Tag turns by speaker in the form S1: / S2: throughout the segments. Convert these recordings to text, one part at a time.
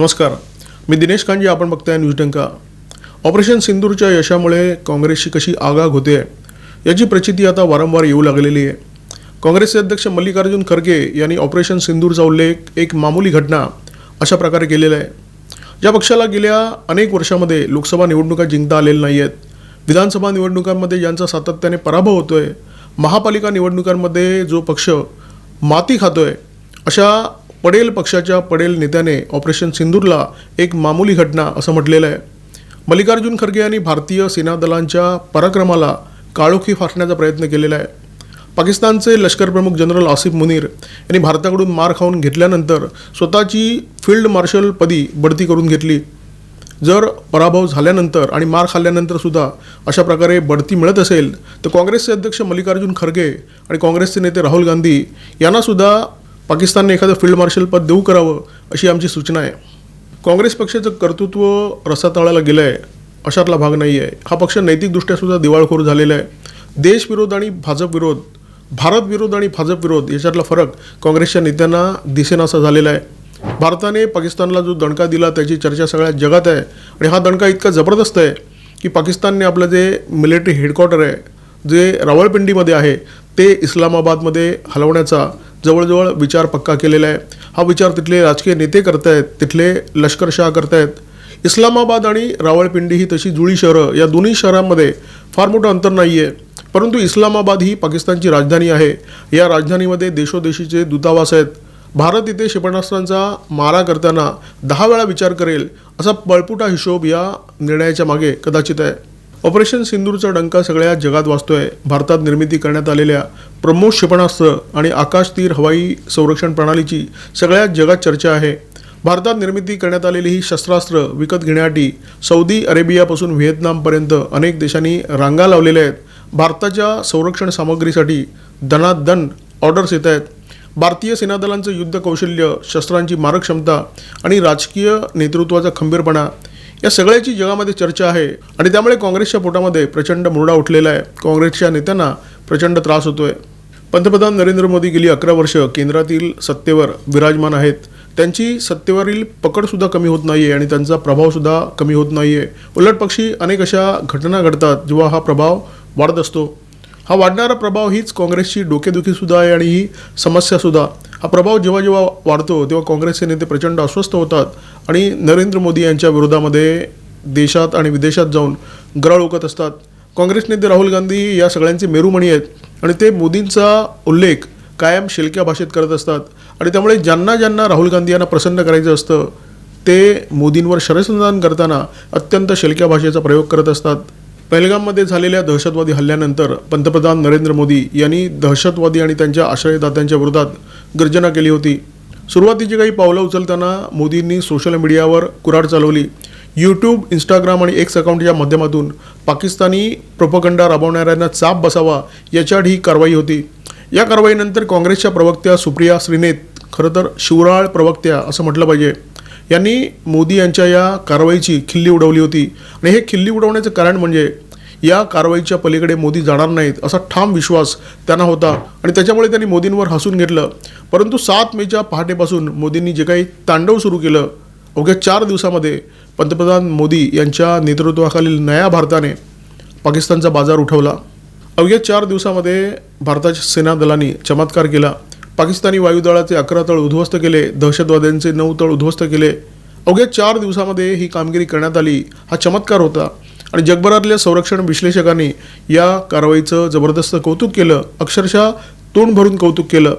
S1: नमस्कार. मी दिनेश कांजी आपण बघताय न्यूज डंका. ऑपरेशन सिंदूरच्या यशामुळे काँग्रेसची कशी आगाग होते याची प्रचिती आता वारंवार येऊ लागलेली आहे. काँग्रेसचे अध्यक्ष मल्लिकार्जुन खरगे यांनी ऑपरेशन सिंदूरचा उल्लेख एक मामूली घटना अशा प्रकारे केलेला आहे. ज्या पक्षाला गेल्या अनेक वर्षामध्ये लोकसभा निवडणुका जिंकता आलेल्या नाही आहेत विधानसभा निवडणुकांमध्ये ज्यांचा सातत्याने पराभव होतोय महापालिका निवडणुकांमध्ये जो पक्ष माती खातोय अशा पडेल पक्षाच्या पडेल नेत्याने ऑपरेशन सिंदूरला एक मामूली घटना असं म्हटलेलं आहे. मल्लिकार्जुन खरगे यांनी भारतीय सेना दलांच्या पराक्रमाला काळोखी फासण्याचा प्रयत्न केलेला आहे. पाकिस्तानचे लष्करप्रमुख जनरल आसिफ मुनीर यांनी भारताकडून मार खाऊन घेतल्यानंतर स्वतःची फील्ड मार्शल पदी बढती करून घेतली. जर पराभव झाल्यानंतर आणि मार खाल्ल्यानंतर सुद्धा अशा प्रकारे बढती मिळत असेल तर काँग्रेसचे अध्यक्ष मल्लिकार्जुन खरगे आणि काँग्रेसचे नेते राहुल गांधी यांनासुद्धा पाकिस्तानने एखादं फील्ड मार्शल पद देऊ करावं अशी आमची सूचना आहे. काँग्रेस पक्षाचं कर्तृत्व रसातळाला गेलं आहे अशातला भाग नाही आहे हा पक्ष नैतिकदृष्ट्या सुद्धा दिवाळखोर झालेला आहे. देशविरोध आणि भाजप विरोध भारत विरोध आणि भाजप विरोध याच्यातला फरक काँग्रेसच्या नेत्यांना दिसेनासा झालेला आहे. भारताने पाकिस्तानला जो दणका दिला त्याची चर्चा सगळ्या जगात आहे आणि हा दणका इतका जबरदस्त आहे की पाकिस्तानने आपलं जे मिलिटरी हेडक्वार्टर आहे जे रावळपिंडीमध्ये आहे ते इस्लामाबादमध्ये हलवण्याचा जवळजवळ विचार पक्का केलेला आहे. हा विचार तिथले राजकीय नेते करतायत तिथले लष्करशाह करतायत. इस्लामाबाद आणि रावळपिंडी ही तशी जुळी शहरं या दोन्ही शहरांमध्ये फार मोठं अंतर नाही आहे परंतु इस्लामाबाद ही पाकिस्तानची राजधानी आहे. या राजधानीमध्ये देशोदेशीचे दूतावास आहेत. भारत इथे क्षेपणास्त्रांचा मारा करताना दहा वेळा विचार करेल असा पळपुटा हिशोब या निर्णयाच्या मागे कदाचित आहे. ऑपरेशन सिंदूरचा डंका सगळ्या जगात वाचतोय. भारतात निर्मिती करण्यात आलेल्या प्रमोद क्षेपणास्त्र आणि आकाश तीर हवाई संरक्षण प्रणालीची सगळ्या जगात चर्चा आहे. भारतात निर्मिती करण्यात आलेली ही शस्त्रास्त्र विकत घेण्यासाठी सौदी अरेबियापासून व्हिएतनामपर्यंत अनेक देशांनी रांगा लावलेल्या आहेत. भारताच्या संरक्षण सामग्रीसाठी दणादण ऑर्डर्स येत आहेत. भारतीय सेनादलांचं युद्ध कौशल्य शस्त्रांची मारक क्षमता आणि राजकीय नेतृत्वाचा खंबीरपणा या सगळ्याची जगामध्ये चर्चा आहे आणि त्यामुळे काँग्रेसच्या पोटामध्ये प्रचंड मुरडा उठलेला आहे. काँग्रेसच्या नेत्यांना प्रचंड त्रास होतोय. पंतप्रधान नरेंद्र मोदी गेली अकरा वर्ष केंद्रातील सत्तेवर विराजमान आहेत. त्यांची सत्तेवरील पकडसुद्धा कमी होत नाही आहे आणि त्यांचा प्रभावसुद्धा कमी होत नाही आहे उलटपक्षी अनेक अशा घटना घडतात जेव्हा हा प्रभाव वाढत असतो. हा वाढणारा प्रभाव हीच काँग्रेसची डोकेदुखीसुद्धा आहे आणि ही समस्यासुद्धा हा प्रभाव जेव्हा जेव्हा वाढतो तेव्हा काँग्रेसचे नेते प्रचंड अस्वस्थ होतात आणि नरेंद्र मोदी यांच्या विरोधामध्ये देशात आणि विदेशात जाऊन गरळ ओकत असतात. काँग्रेस नेते राहुल गांधी या सगळ्यांचे मेरुमणी आहेत आणि ते मोदींचा उल्लेख कायम शिलक्या भाषेत करत असतात. आणि त्यामुळे ज्यांना ज्यांना राहुल गांधी यांना प्रसन्न करायचं असतं ते मोदींवर शरसंधान करताना अत्यंत शिलक्या भाषेचा प्रयोग करत असतात. पहलगाममध्ये झालेल्या दहशतवादी हल्ल्यानंतर पंतप्रधान नरेंद्र मोदी यांनी दहशतवादी आणि त्यांच्या आश्रयदात्यांच्या विरोधात गर्जना केली होती. सुरुवातीची काही पावलं उचलताना मोदींनी सोशल मीडियावर कुराड चालवली. यूट्यूब इंस्टाग्राम आणि एक्स अकाउंटच्या माध्यमातून पाकिस्तानी प्रोपगंडा राबवणाऱ्यांना चाप बसावा याच्याआड ही कारवाई होती. या कारवाईनंतर काँग्रेसच्या प्रवक्त्या सुप्रिया श्रीनेत खरं तर शिवराळ प्रवक्त्या असं म्हटलं पाहिजे. यांनी मोदी यांच्या या कारवाईची खिल्ली उडवली होती. आणि हे खिल्ली उडवण्याचं कारण म्हणजे या कारवाईच्या पलीकडे मोदी जाणार नाहीत असा ठाम विश्वास त्यांना होता आणि त्याच्यामुळे त्यांनी मोदींवर हसून घेतलं. परंतु सात मेच्या पहाटेपासून मोदींनी जे काही तांडव सुरू केलं अवघ्या चार दिवसामध्ये पंतप्रधान मोदी यांच्या नेतृत्वाखालील नया भारताने पाकिस्तानचा बाजार उठवला. अवघ्या चार दिवसामध्ये भारताच्या सेना दलांनी चमत्कार केला. पाकिस्तानी वायुदळाचे अकरा तळ उद्ध्वस्त केले दहशतवाद्यांचे नऊ तळ उद्ध्वस्त केले. अवघ्या चार दिवसामध्ये ही कामगिरी करण्यात आली हा चमत्कार होता. आणि जगभरातल्या संरक्षण विश्लेषकांनी या कारवाईचं जबरदस्त कौतुक केलं. अक्षरशः तोंड भरून कौतुक केलं.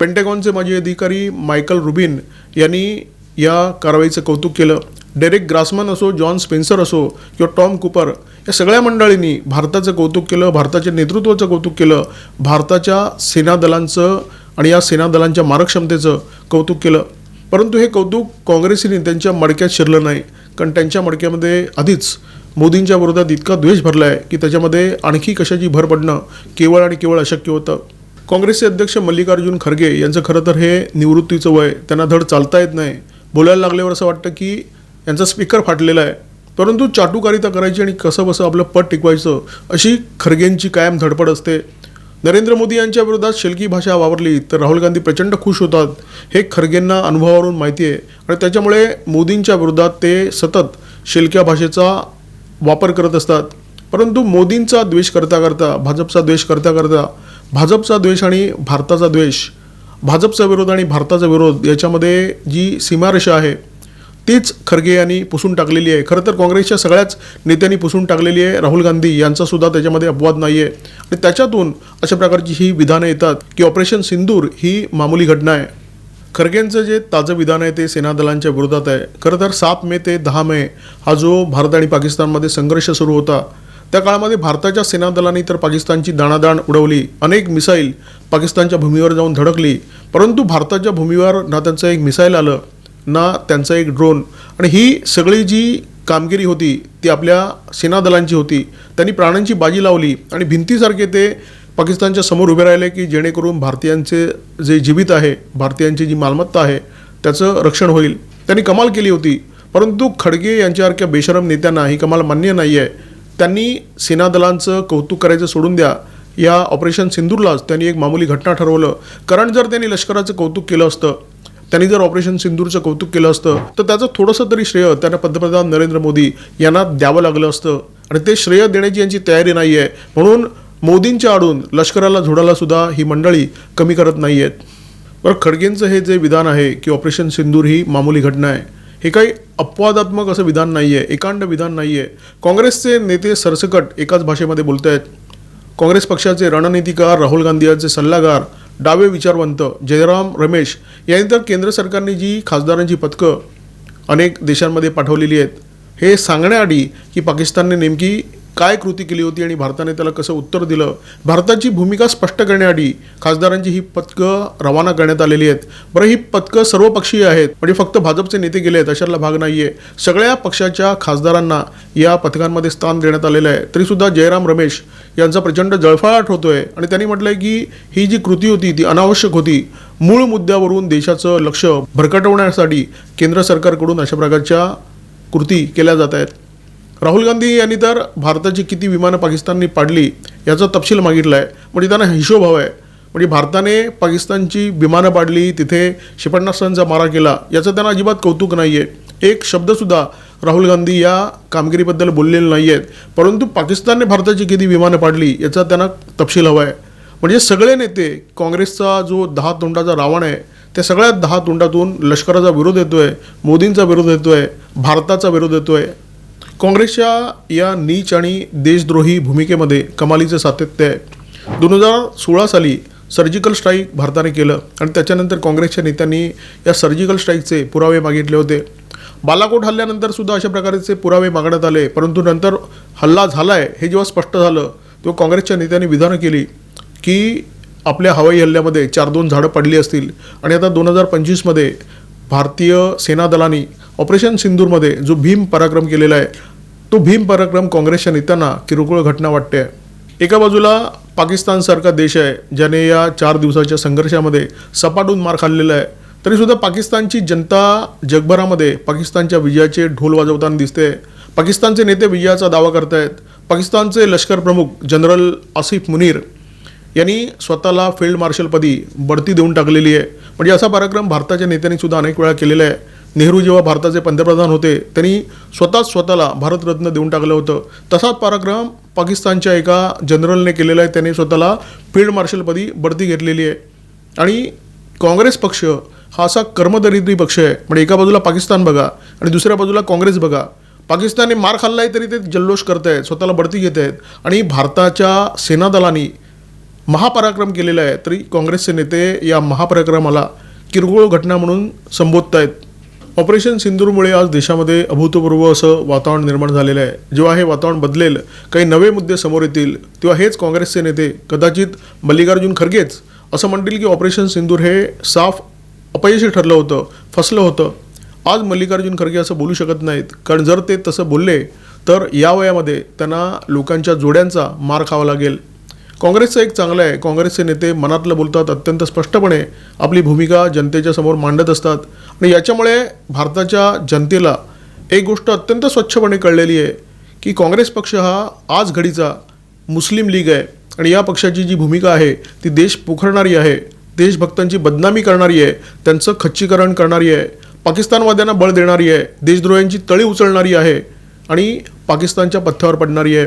S1: पेंटेगॉनचे माजी अधिकारी मायकल रुबिन यांनी या कारवाईचं कौतुक केलं. डेरेक ग्रासमन असो जॉन स्पेन्सर असो किंवा टॉम कुपर या सगळ्या मंडळींनी भारताचं कौतुक केलं भारताच्या नेतृत्वाचं कौतुक केलं भारताच्या सेना दलांचं आणि या सेना दलांच्या मारकक्षमतेचं कौतुक केलं. परंतु हे कौतुक काँग्रेसीने त्यांच्या मडक्यात शिरलं नाही. कारण त्यांच्या मडक्यामध्ये आधीच मोदींच्या विरोधात इतका द्वेष भरला आहे की त्याच्यामध्ये आणखी कशाची भर पडणं केवळ आणि केवळ अशक्य होतं? काँग्रेसचे अध्यक्ष मल्लिकार्जुन खरगे यांचं खरं तर हे निवृत्तीचं वय त्यांना धड चालता येत नाही. बोलायला लागल्यावर असं वाटतं की यांचा स्पीकर फाटलेला आहे. परंतु चाटुकारिता करायची आणि कसं बसं आपलं पट टिकवायचं अशी खरगेंची कायम धडपड असते. नरेंद्र मोदी यांच्या विरोधात शेलकी भाषा वापरली तर राहुल गांधी प्रचंड खुश होतात. हे खरगेंना अनुभवावरून माहिती आहे. आणि त्याच्यामुळे मोदींच्या विरोधात ते सतत शेलक्या भाषेचा वापर करत असतात. परंतु मोदींचा द्वेष करता करता भाजपचा द्वेष करता करता भाजपचा द्वेष आणि भारताचा द्वेष भाजपचा विरोध आणि भारताचा विरोध याच्यामध्ये जी सीमारेषा आहे तीच खरगे यांनी पुसून टाकलेली आहे. खरं तर काँग्रेसच्या सगळ्याच नेत्यांनी पुसून टाकलेली आहे. राहुल गांधी यांचासुद्धा त्याच्यामध्ये अपवाद नाही आहे आणि त्याच्यातून अशा प्रकारची ही विधानं येतात की ऑपरेशन सिंदूर ही मामूली घटना आहे. खरगेंचं जे ताजं विधान आहे ते सेनादलांच्या विरोधात आहे. खरं तर सात मे ते दहा मे हा जो भारत आणि पाकिस्तानमध्ये संघर्ष सुरू होता त्या काळामध्ये भारताच्या सेनादलांनी तर पाकिस्तानची दाणादाण उडवली अनेक मिसाईल पाकिस्तानच्या भूमीवर जाऊन धडकली परंतु भारताच्या भूमीवर ना त्यांचं एक मिसाईल आलं ना त्यांचा एक ड्रोन. आणि ही सगळी जी कामगिरी होती ती आपल्या सेनादलांची होती. त्यांनी प्राणांची बाजी लावली आणि भिंतीसारखे ते पाकिस्तानच्या समोर उभे राहिले की जेणेकरून भारतीयांचे जे जीवित आहे भारतीयांची जी मालमत्ता आहे त्याचं रक्षण होईल. त्यांनी कमाल केली होती. परंतु खडगे यांच्यासारख्या बेशरम नेत्यांना ही कमाल मान्य नाही आहे त्यांनी सेनादलांचं कौतुक करायचं सोडून द्या. या ऑपरेशन सिंदूरलाच त्यांनी एक मामूली घटना ठरवलं. कारण जर त्यांनी लष्कराचं कौतुक केलं असतं त्यांनी जर ऑपरेशन सिंदूरचं कौतुक केलं असतं तर त्याचं थोडंसं तरी श्रेय त्यांना पंतप्रधान नरेंद्र मोदी यांना द्यावं लागलं असतं. आणि ते श्रेय देण्याची यांची तयारी नाही आहे म्हणून मोदींच्या आडून लष्कराला झोडायला सुद्धा ही मंडळी कमी करत नाही आहेत बरं खडगेंचं हे जे विधान आहे की ऑपरेशन सिंदूर ही मामूली घटना आहे हे काही अपवादात्मक असं विधान नाही आहे एकांड विधान नाही आहे काँग्रेसचे नेते सरसकट एकाच भाषेमध्ये बोलत आहेत काँग्रेस पक्षाचे रणनीतिकार राहुल गांधी यांचे सल्लागार डावे विचारवंत जयराम रमेश यांनी तर केंद्र सरकारने जी खासदारांची पथकं अनेक देशांमध्ये पाठवलेली आहेत. हे सांगण्याआधी की पाकिस्तानने नेमकी काय कृती केली होती आणि भारताने त्याला कसं उत्तर दिलं? भारताची भूमिका स्पष्ट करण्याआधी खासदारांची ही पथकं रवाना करण्यात आलेली आहेत. बरं ही पथकं सर्वपक्षीय आहेत म्हणजे फक्त भाजपचे नेते गेले आहेत अशातला भाग नाही आहे सगळ्या पक्षाच्या खासदारांना या पथकांमध्ये स्थान देण्यात आलेलं आहे. तरीसुद्धा जयराम रमेश यांचा प्रचंड जळफळाट होतोय आणि त्यांनी म्हटलं आहे की ही जी कृती होती ती अनावश्यक होती. मूळ मुद्द्यावरून देशाचं लक्ष भरकटवण्यासाठी केंद्र सरकारकडून अशा प्रकारच्या कृती केल्या जात आहेत. राहुल गांधी यांनी तर भारताची किती विमानं पाकिस्तानने पाडली याचा तपशील मागितला आहे म्हणजे त्यांना हिशोब हवा आहे म्हणजे भारताने पाकिस्तानची विमानं पाडली तिथे क्षेपणास्त्रांचा मारा केला याचं त्यांना अजिबात कौतुक नाही आहे एक शब्दसुद्धा राहुल गांधी या कामगिरीबद्दल बोललेले नाही आहेत परंतु पाकिस्तानने भारताची किती विमानं पाडली याचा त्यांना तपशील हवा आहे म्हणजे सगळे नेते काँग्रेसचा जो दहा तोंडाचा रावण आहे त्या सगळ्या दहा तोंडातून लष्कराचा विरोध येतोय मोदींचा विरोध येतोय भारताचा विरोध येतोय. काँग्रेसच्या या नीच आणि देशद्रोही भूमिकेमध्ये कमालीचं सातत्य आहे. दोन हजार सोळा साली सर्जिकल स्ट्राईक भारताने केलं आणि त्याच्यानंतर काँग्रेसच्या नेत्यांनी या सर्जिकल स्ट्राईकचे पुरावे मागितले होते. बालाकोट हल्ल्यानंतर सुद्धा अशा प्रकारचे पुरावे मागण्यात आले परंतु नंतर हल्ला झाला आहे हे जेव्हा स्पष्ट झालं तेव्हा काँग्रेसच्या नेत्यांनी विधानं केली की आपल्या हवाई हल्ल्यामध्ये चार दोन झाडं पडली असतील आणि आता दोन हजार पंचवीसमध्ये भारतीय सेना दलानी ऑपरेशन सिंदूरमध्ये जो भीम पराक्रम केलेला आहे तो भीम पराक्रम काँग्रेसच्या नेत्यांना किरकोळ घटना वाटते. आहे एका बाजूला पाकिस्तानसारखा देश आहे ज्याने या चार दिवसाच्या संघर्षामध्ये सपाटून मार खाल्लेला आहे. तरीसुद्धा पाकिस्तानची जनता जगभरामध्ये पाकिस्तानच्या विजयाचे ढोल वाजवताना दिसते. पाकिस्तानचे नेते विजयाचा दावा करतायत. पाकिस्तानचे लष्कर प्रमुख जनरल आसिफ मुनीर यांनी स्वतःला फील्ड मार्शलपदी बढती देऊन टाकलेली आहे. म्हणजे असा पराक्रम भारताच्या नेत्यांनी सुद्धा अनेक वेळा केलेला आहे. नेहरू जेव्हा भारताचे पंतप्रधान होते त्यांनी स्वतःच स्वतःला भारतरत्न देऊन टाकलं होतं. तसाच पराक्रम पाकिस्तानच्या एका जनरलने केलेला आहे. त्याने स्वतःला फील्ड मार्शलपदी बढती घेतलेली आहे. आणि काँग्रेस पक्ष हा असा कर्मदरिद्री पक्ष आहे. म्हणजे एका बाजूला पाकिस्तान बघा आणि दुसऱ्या बाजूला काँग्रेस बघा. पाकिस्तानने मार खाल्ला आहे तरी ते जल्लोष करत आहेत स्वतःला बढती घेत आहेत आणि भारताच्या सेनादलानी महापराक्रम केलेला आहे. तरी काँग्रेसचे नेते या महापराक्रमाला किरकोळ घटना म्हणून संबोधत आहेत ऑपरेशन सिंदूरमुळे आज देशामध्ये अभूतपूर्व असं वातावरण निर्माण झालेलं आहे. जेव्हा हे वातावरण बदलेल काही नवे मुद्दे समोर येतील तेव्हा हेच काँग्रेसचे नेते कदाचित मल्लिकार्जुन खरगेच असं म्हणतील की ऑपरेशन सिंदूर हे साफ अपयशी ठरलं होतं फसलं होतं. आज मल्लिकार्जुन खरगे असं बोलू शकत नाहीत कारण जर ते तसं बोलले तर या वयामध्ये त्यांना लोकांच्या जोड्यांचा मार खावा लागेल. काँग्रेसचं एक चांगलं आहे. काँग्रेसचे नेते मनातलं बोलतात अत्यंत स्पष्टपणे आपली भूमिका जनतेच्या समोर मांडत असतात. आणि याच्यामुळे भारताच्या जनतेला एक गोष्ट अत्यंत स्वच्छपणे कळलेली आहे की काँग्रेस पक्ष हा आज घडीचा मुस्लिम लीग आहे. आणि या पक्षाची जी भूमिका आहे ती देश पोखरणारी आहे देशभक्तांची बदनामी करणारी आहे त्यांचं खच्चीकरण करणारी आहे पाकिस्तानवाद्यांना बळ देणारी आहे देशद्रोह्यांची तळी उचलणारी आहे आणि पाकिस्तानच्या पथ्यावर पडणारी आहे.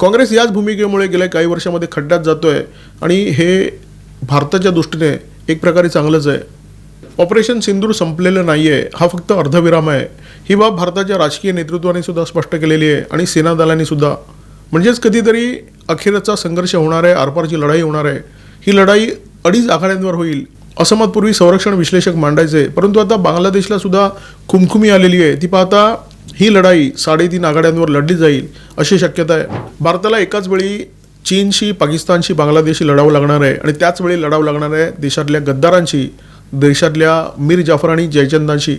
S1: काँग्रेस याच भूमिकेमुळे गेल्या काही वर्षामध्ये खड्ड्यात जातोय आणि हे भारताच्या दृष्टीने एक प्रकारे चांगलंच आहे. ऑपरेशन सिंदूर संपलेलं नाही आहे हा फक्त अर्धविराम आहे. ही बाब भारताच्या राजकीय नेतृत्वाने सुद्धा स्पष्ट केलेली आहे आणि सेना दलाने सुद्धा. म्हणजेच कधीतरी अखेरचा संघर्ष होणार आहे आरपारची लढाई होणार आहे. ही लढाई अडीच आघाड्यांवर होईल असं मत पूर्वी संरक्षण विश्लेषक मांडायचे. परंतु आता बांगलादेशला सुद्धा खुमखुमी आलेली आहे. ती पाहता ही लढाई साडेतीन आघाड्यांवर लढली जाईल अशी शक्यता आहे. भारताला एकाच वेळी चीनशी पाकिस्तानशी बांगलादेशशी लढावं लागणार आहे आणि त्याच वेळी लढावं लागणार आहे देशातल्या गद्दारांशी देशातल्या मीर जाफर आणि जयचंदांशी.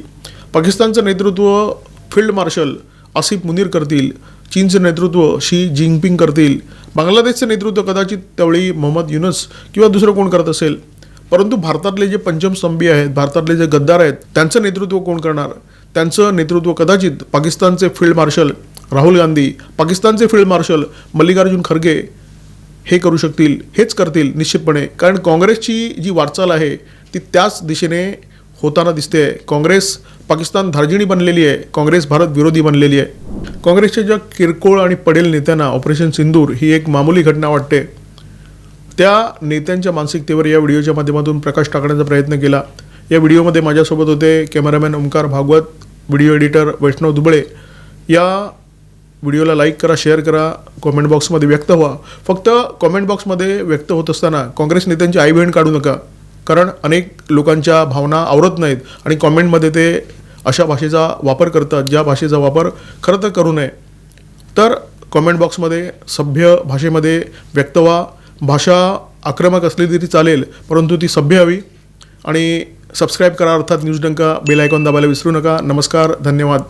S1: पाकिस्तानचं नेतृत्व फील्ड मार्शल आसिफ मुनीर करतील चीनचं नेतृत्व शी जिनपिंग करतील. बांगलादेशचं नेतृत्व कदाचित त्यावेळी मोहम्मद युनस किंवा दुसरं कोण करत असेल. परंतु भारतातले जे पंचमस्तंभी आहेत भारतातले जे गद्दार आहेत त्यांचं नेतृत्व कोण करणार? त्यांचं नेतृत्व कदाचित पाकिस्तानचे फील्ड मार्शल राहुल गांधी पाकिस्तानचे फील्ड मार्शल मल्लिकार्जुन खरगे हे करू शकतील हेच करतील निश्चितपणे. कारण काँग्रेसची जी वाटचाल आहे ती त्याच दिशेने होताना दिसते आहे काँग्रेस पाकिस्तान धार्जिणी बनलेली आहे काँग्रेस भारत विरोधी बनलेली आहे. काँग्रेसच्या ज्या किरकोळ आणि पडेल नेत्यांना ऑपरेशन सिंदूर ही एक मामूली घटना वाटते त्या नेत्यांच्या मानसिकतेवर या व्हिडिओच्या माध्यमातून प्रकाश टाकण्याचा प्रयत्न केला. या व्हिडिओमध्ये माझ्यासोबत होते cameraman Omkar Bhagwat video editor Vaishnav Dubale या व्हिडिओला लाईक करा शेअर करा कॉमेंट बॉक्समध्ये व्यक्त व्हा. फक्त कॉमेंट बॉक्समध्ये व्यक्त होत असताना काँग्रेस नेत्यांची आई बहीण काढू नका कारण अनेक लोकांच्या भावना आवरत नाहीत आणि कॉमेंटमध्ये ते अशा भाषेचा वापर करतात ज्या भाषेचा वापर खरं तर करू नये. तर कॉमेंट बॉक्समध्ये सभ्य भाषेमध्ये व्यक्त व्हा. भाषा आक्रमक असली तरी चालेल परंतु ती सभ्य हवी. आणि सबस्क्राईब करा अर्थात न्यूज डंका बेल आयकॉन दाबायला विसरू नका. नमस्कार धन्यवाद.